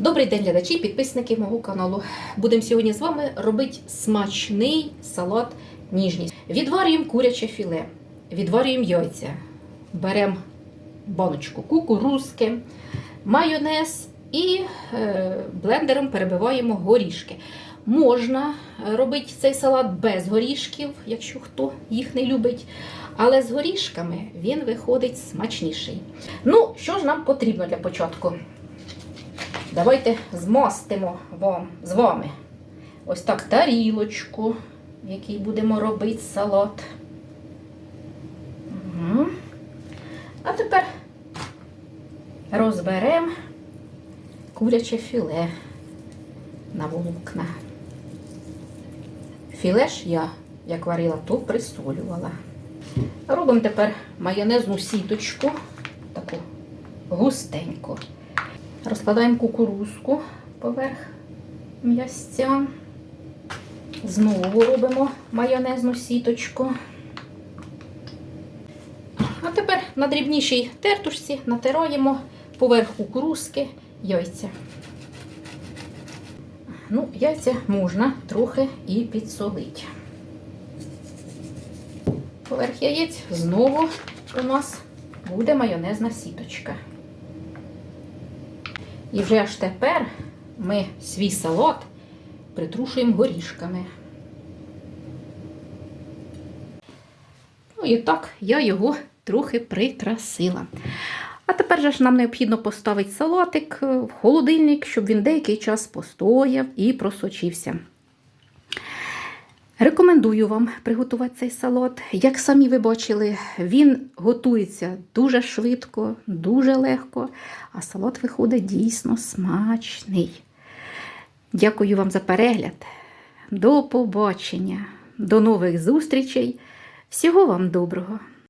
Добрий день, глядачі, підписники мого каналу. Будемо сьогодні з вами робити смачний салат ніжність. Відварюємо куряче філе, відварюємо яйця, беремо баночку кукурузки, майонез і е, блендером перебиваємо горішки. Можна робити цей салат без горішків, якщо хто їх не любить. Але з горішками він виходить смачніший. Ну, що ж нам потрібно для початку? Давайте змастимо вам, з вами ось так тарілочку, в якій будемо робити салат. Угу. А тепер розберемо куряче філе на волокна. Філе ж я, як варила, то присолювала. Робимо тепер майонезну сіточку, таку густеньку. Розкладаємо кукурузку поверх м'ясця. Знову робимо майонезну сіточку. А тепер на дрібнішій тертушці натираємо поверх кукурузки яйця. Ну, яйця можна трохи і підсолити. Поверх яєць знову у нас буде майонезна сіточка. І вже аж тепер ми свій салат притрушуємо горішками. Ну і так я його трохи прикрасила. А тепер же ж нам необхідно поставити салатик в холодильник, щоб він деякий час постояв і просочився. Рекомендую вам приготувати цей салат. Як самі ви бачили, він готується дуже швидко, дуже легко, а салат виходить дійсно смачний. Дякую вам за перегляд. До побачення, до нових зустрічей. Всього вам доброго!